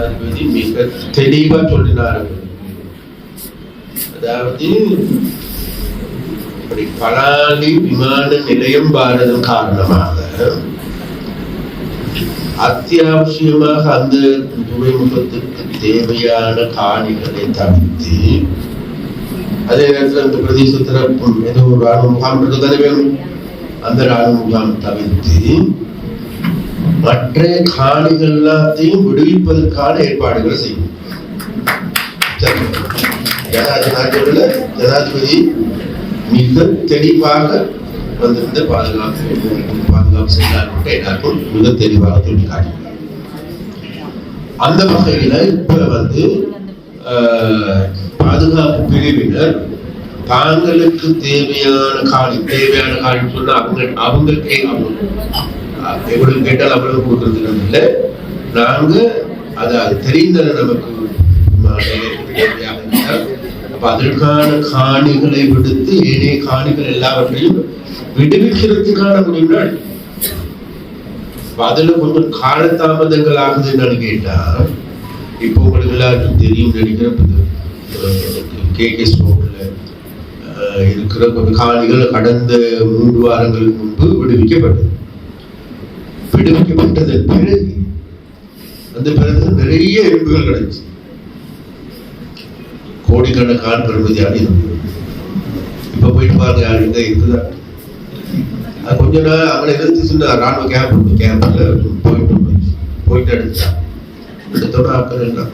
ஜனாதிபதி மிக தெளிவா சொல்லினார் அதாவது இப்படி பலாலி விமான நிலையம் பாரதம் காரணமாக அத்தியாவசியமாக அந்த துறைமுகத்திற்கு தேவையான காணிகளை தவிர்த்து அதே நேரத்தில் அந்த பிரதேசத்தில் ஏதோ ஒரு ராணுவ முகாம் தானே வேணும்? அந்த ராணுவ முகாம் தவிர்த்து மற்ற காணிகள் எல்லாத்தையும் விடுவிப்பதற்கான ஏற்பாடுகளை செய்யும் சரி. ஜனாதிபதி மிக தெளிவாக வந்திருந்த பாதுகாப்பு பாதுகாப்பு செயலாளர்கிட்ட எல்லாருக்கும் மிக தெளிவாக சொல்லி காட்டினார் அந்த வகையில இப்ப வந்து ஆஹ், பாதுகாப்பு பிரிவினர் தாங்களுக்கு தேவையான காணி தேவையான காணி சொன்னா அவங்க அவங்க எவ்வளவு கேட்டால் அவ்வளவு கொடுக்கறதுன்னு இல்லை. நாங்க அது அது தெரிந்தது நமக்கு அப்போ அப்ப அதற்கான காணிகளை விடுத்து ஏனைய காணிகள் எல்லாவற்றையும் விடுவிக்கிறதுக்கான முடிவுனால் அப்ப அதுல கொஞ்சம் காலதாமதங்கள் ஆகுது என்னன்னு கேட்டா இப்போ உங்களுக்கு எல்லாருக்கும் தெரியும் நினைக்கிறேன். கே கே ஸ்போர்ட்ல இருக்கிற கொஞ்சம் காணிகள் கடந்த மூன்று வாரங்களுக்கு முன்பு விடுவிக்கப்பட்டது. விடுவிக்கப்பட்டதன் பிறகு அந்த பிறகு நிறைய எலும்புகள் கிடைச்சு. கோடிக்கணக்கான பெருமதியான எறும்புகள் இப்ப போயிட்டு பாருங்க யாரு எங்க இருக்குதா? அது கொஞ்ச நாள் அவளை எதிர்த்து சின்ன ராணுவ கேம்ப் உண்டு கேம்ப்ல போயிட்டு போயிட்டு அடிச்சா இடத்தோட ஆக்கள் எல்லாம்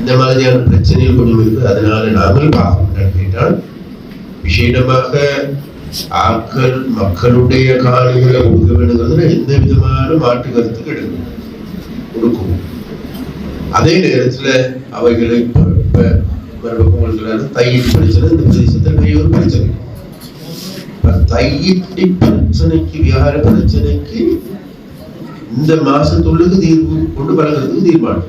இந்த மாதிரியான பிரச்சனைகள் கொண்டு இருக்குது அதனால நாங்கள் பார்க்க கேட்டால் விசேடமாக ஆக்கள் மக்களுடைய காணிகளை கொடுக்க வேண்டுங்கிறதுல எந்த விதமான மாற்று கருத்து கிடையாது கொடுக்கும் அதே நேரத்துல அவைகளை இப்ப- இப்ப பிரச்சனை இந்த பிரதேசத்தில் பெரிய ஒரு பிரச்சனை. இப்ப பிரச்சனைக்கு விகார பிரச்சனைக்கு இந்த மாசத்துள்ளுக்கு தீர்வு கொண்டு வழங்குறதுக்கு தீர்மானம்.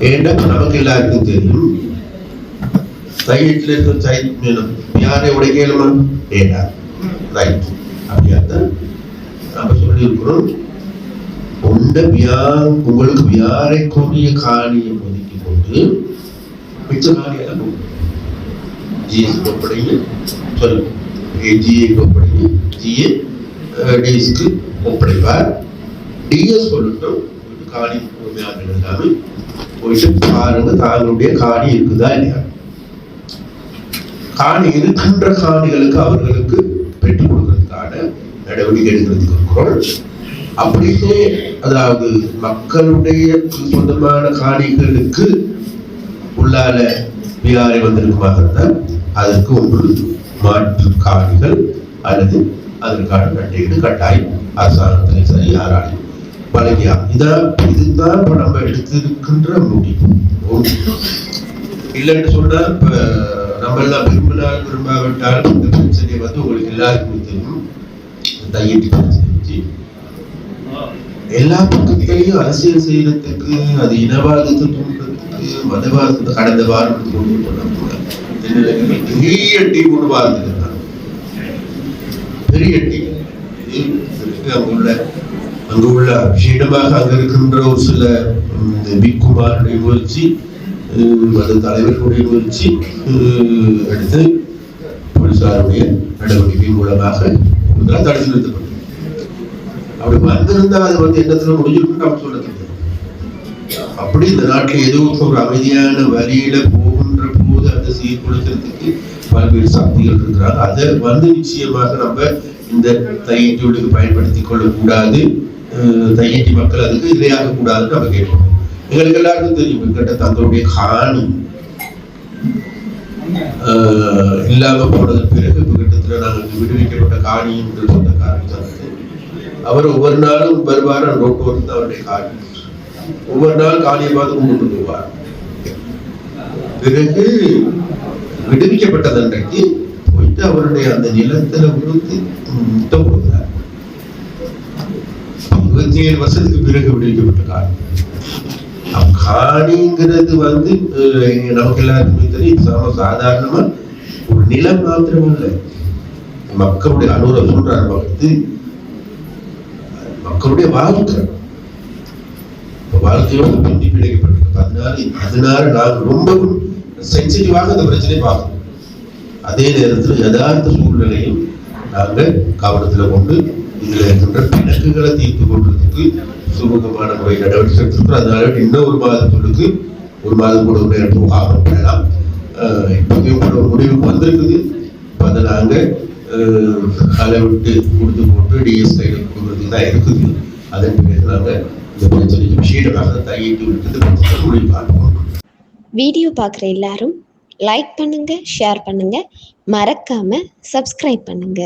ஏன்னா நமக்கு எல்லாருக்கும் தெரியும். தையீட்டில் இருக்கிற தை வேணும் யாரை உடைக்கலுமா ஏடா ரைட் அப்படியாதான் நம்ம சொல்லியிருக்கிறோம் உண்ட வியா உங்களுக்கு வியாரைக்குரிய காணியை ஒதுக்கி கொண்டு மிச்ச காணியெல்லாம் ஜிஎஸ் ஒப்படைங்க சொல்லுங்க ஜிஏ ஒப்படைங்க ஜிஏ டிஎஸ்க்கு ஒப்படைப்பார். டிஎஸ் சொல்லட்டும் காணி உரிமையாளர்கள் எல்லாமே போயிட்டு பாருங்க தாங்களுடைய காணி இருக்குதா இல்லையா? காணி இருக்கின்ற காணிகளுக்கு அவர்களுக்கு பெற்றுக் கொடுக்கறதுக்கான நடவடிக்கை எடுக்கிறதுக்கு அப்படியே அதாவது மக்களுடைய சொந்தமான காணிகளுக்கு உள்ளால விகாரை வந்திருக்குமாக இருந்தால் அதற்கு ஒன்று மாற்று காணிகள் அல்லது அதற்கான நன்றியீடு கட்டாயம் அரசாங்கத்திலே சரி யாராலையும் வழங்கியா இதான் இதுதான் இப்ப நம்ம எடுத்திருக்கின்ற முடிவு. இல்லைன்னு சொன்னா இப்ப நம்ம விரும்பினால் விரும்பாவிட்டாலும் இந்த பிரச்சனை வந்து உங்களுக்கு எல்லாருக்கும் தெரியும். தையீட்டு பிரச்சனை எல்லா பக்கத்திலையும் அரசியல் செய்யறதுக்கு அது இனவாதத்தை தூண்டுறதுக்கு மதவாதத்தை கடந்த வாரம் கொண்டு போனாங்க பெரிய டீ கொண்டு வாரத்துக்கு பெரிய டீ. அங்குள்ள அங்கு உள்ள விஷயமாக அங்க இருக்கின்ற ஒரு சில ம், முயற்சி. அது தலைவர்களுடைய முயற்சி அடுத்து எடுத்து போலீசாருடைய நடவடிக்கை மூலமாக தடுத்து நிறுத்தப்பட்டது. அப்படி வந்திருந்தா அது வந்து எண்ணத்துல முடிஞ்சிருக்கும் நம்ம சொல்ல அப்படி இந்த நாட்டில் ஏதோ ஒரு அமைதியான வழியில போகின்ற போது அதை சீர்குலைக்கிறதுக்கு பல்வேறு சக்திகள் இருக்கிறாங்க அதை வந்து நிச்சயமாக நம்ம இந்த தையீட்டியோடு பயன்படுத்திக் கொள்ளக்கூடாது. அஹ் தையீட்டி மக்கள் அதுக்கு இரையாக கூடாதுன்னு நம்ம கேட்போம். எங்களுக்கு எல்லாருக்கும் தெரியும் எங்கிட்ட தங்களுடைய காணி இல்லாம போனது பிறகு இப்ப நாங்கள் விடுவிக்கப்பட்ட காணி என்று சொன்ன காரணத்தால் அவர் ஒவ்வொரு நாளும் வருவார் ரோட்டு வந்து அவருடைய காணி. ஒவ்வொரு நாள் காணியை பார்த்து கொண்டு போவார். பிறகு விடுவிக்கப்பட்டது அன்றைக்கு போயிட்டு அவருடைய அந்த நிலத்துல விழுந்து முத்தம் போகிறார் இருபத்தி ஏழு வருஷத்துக்கு பிறகு விடுவிக்கப்பட்ட காரணம் அப்ப காணிங்கிறது வந்து நமக்கு எல்லாருக்குமே தெரியும் சாம சாதாரணமா ஒரு நிலம் மாத்திரம் இல்லை மக்களுடைய அனுர சொல்றாரு வந்து மக்களுடைய வாழ்க்கை. வாழ்க்கையோட பிந்தி பிடிக்கப்பட்டிருக்கு அதனால அதனால நாங்கள் ரொம்பவும் சென்சிட்டிவாக அந்த பிரச்சனையை பார்க்கணும். அதே நேரத்தில் யதார்த்த சூழ்நிலையும் நாங்கள் கவனத்தில் கொண்டு இதில் இருக்கின்ற பிணக்குகளை தீர்த்து கொள்றதுக்கு சுமூகமான முறை நடவடிக்கை எடுத்திருக்கிறோம். அதனால இன்னும் ஒரு மாதத்துக்கு ஒரு மாதம் கூட ஒரு நேரம் போகாமல் பண்ணலாம் இப்போதையும் கூட ஒரு முடிவு வந்திருக்குது. இப்போ அதை நாங்கள் அளவிட்டு கொடுத்து போட்டு டிஎஸ் கையில் கொடுக்குறதுக்கு தான் இருக்குது. அதன் பிறகு நாங்கள் இந்த பிரச்சனைக்கு விஷயமாக தையிட்டு விட்டு இந்த பிரச்சனை முடிவு பார்ப்போம். வீடியோ பார்க்குற எல்லாரும் லைக் பண்ணுங்க ஷேர் பண்ணுங்க. மறக்காம சப்ஸ்கிரைப் பண்ணுங்க.